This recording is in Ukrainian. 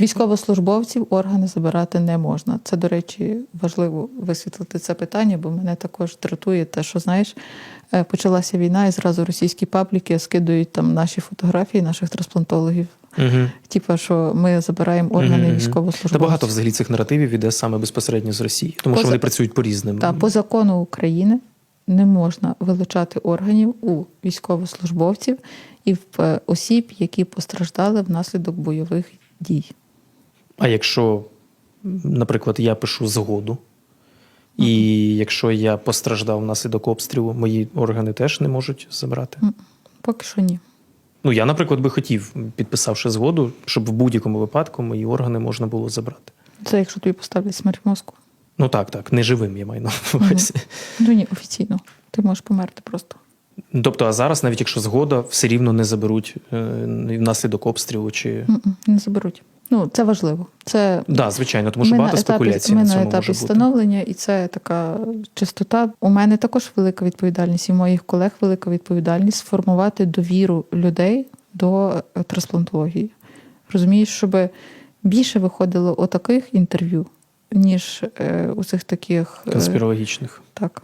Військовослужбовців органи забирати не можна. Це, до речі, важливо висвітлити це питання, бо мене також дратує те, що знаєш, е, почалася війна, і зразу російські пабліки скидують там наші фотографії наших трансплантологів. Угу. Типа, що ми забираємо органи Мгм. військовослужбовців. Та багато взагалі цих наративів іде саме безпосередньо з Росії, тому що Поза- вони працюють по різним. Та по закону України не можна вилучати органів у військовослужбовців і в е, осіб, які постраждали внаслідок бойових дій. А якщо, наприклад, я пишу згоду, і якщо я постраждав внаслідок обстрілу, мої органи теж не можуть забрати. М, Поки що ні. Ну, я, наприклад, би хотів, підписавши згоду, щоб в будь-якому випадку мої органи можна було забрати. Це якщо тобі поставлять смерть мозку. Ну так, так, не живим я маю на увазі. Ну ні, офіційно. Ти можеш померти просто. Тобто, а зараз, навіть якщо згода, все рівно не заберуть е, внаслідок обстрілу чи. М-м, Не заберуть. Ну, це важливо. Це Да, звичайно, тому що ми багато на етапі, спекуляцій ми на на цьому етапі може бути. встановлення, і це така чистота. У мене також велика відповідальність, і в моїх колег велика відповідальність сформувати довіру людей до е, трансплантології. Розумієш, щоб більше виходило отаких інтерв'ю, ніж е, у цих таких е, Конспірологічних. так.